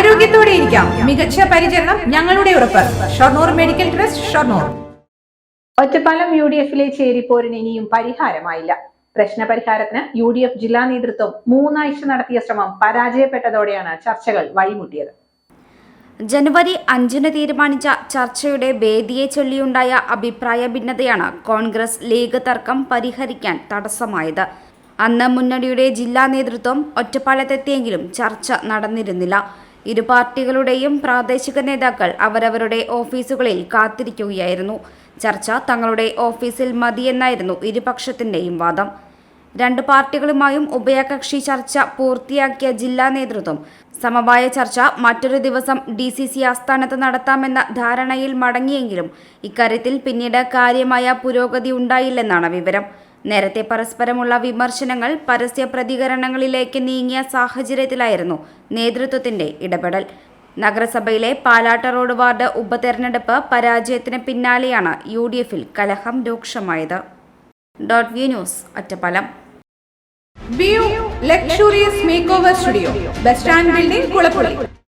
ആരോഗ്യത്തോടെ ഇരിക്കാം. മികച്ച പരിചരണം ഞങ്ങളുടെ ഉറപ്പ്. Shoranur medical trust Shoranur. Ottapalam U D എഫിലെ ചേരിപ്പോരിന് ഇനിയും പരിഹാരമായില്ല. പ്രശ്നപരിഹാരത്തിന് യു ഡി എഫ് ജില്ലാ നേതൃത്വം മൂന്നാഴ്ച നടത്തിയ ശ്രമം പരാജയപ്പെട്ടതോടെയാണ് ചർച്ചകൾ വഴിമുട്ടിയത്. ജനുവരി അഞ്ചിന് തീരുമാനിച്ച ചർച്ചയുടെ വേദിയെ ചൊല്ലിയുണ്ടായ അഭിപ്രായ ഭിന്നതയാണ് കോൺഗ്രസ് ലീഗ് തർക്കം പരിഹരിക്കാൻ തടസ്സമായത്. അന്ന് മുന്നണിയുടെ ജില്ലാ നേതൃത്വം ഒറ്റപ്പാലത്തെത്തിയെങ്കിലും ചർച്ച നടന്നിരുന്നില്ല. ഇരു പാർട്ടികളുടെയും പ്രാദേശിക നേതാക്കൾ അവരവരുടെ ഓഫീസുകളിൽ കാത്തിരിക്കുകയായിരുന്നു. ചർച്ച തങ്ങളുടെ ഓഫീസിൽ മതിയെന്നായിരുന്നു ഇരുപക്ഷത്തിന്റെയും വാദം. രണ്ട് പാർട്ടികളുമായും ഉഭയകക്ഷി ചർച്ച പൂർത്തിയാക്കിയ ജില്ലാ നേതൃത്വം സമവായ ചർച്ച മറ്റൊരു ദിവസം ഡി സി സി ആസ്ഥാനത്ത് നടത്താമെന്ന ധാരണയിൽ മടങ്ങിയെങ്കിലും ഇക്കാര്യത്തിൽ പിന്നീട് കാര്യമായ പുരോഗതി ഉണ്ടായില്ലെന്നാണ് വിവരം. നേരത്തെ പരസ്പരമുള്ള വിമർശനങ്ങൾ പരസ്യ പ്രതികരണങ്ങളിലേക്ക് നീങ്ങിയ സാഹചര്യത്തിലായിരുന്നു നേതൃത്വത്തിന്റെ ഇടപെടൽ. നഗരസഭയിലെ പാലാട്ട റോഡ് വാർഡ് ഉപതെരഞ്ഞെടുപ്പ് പരാജയത്തിന് പിന്നാലെയാണ് യു ഡി എഫിൽ കലഹം രൂക്ഷമായത്. Dot view news Ottapalam. Luxurious makeover studio. Bus stand building Kulappully.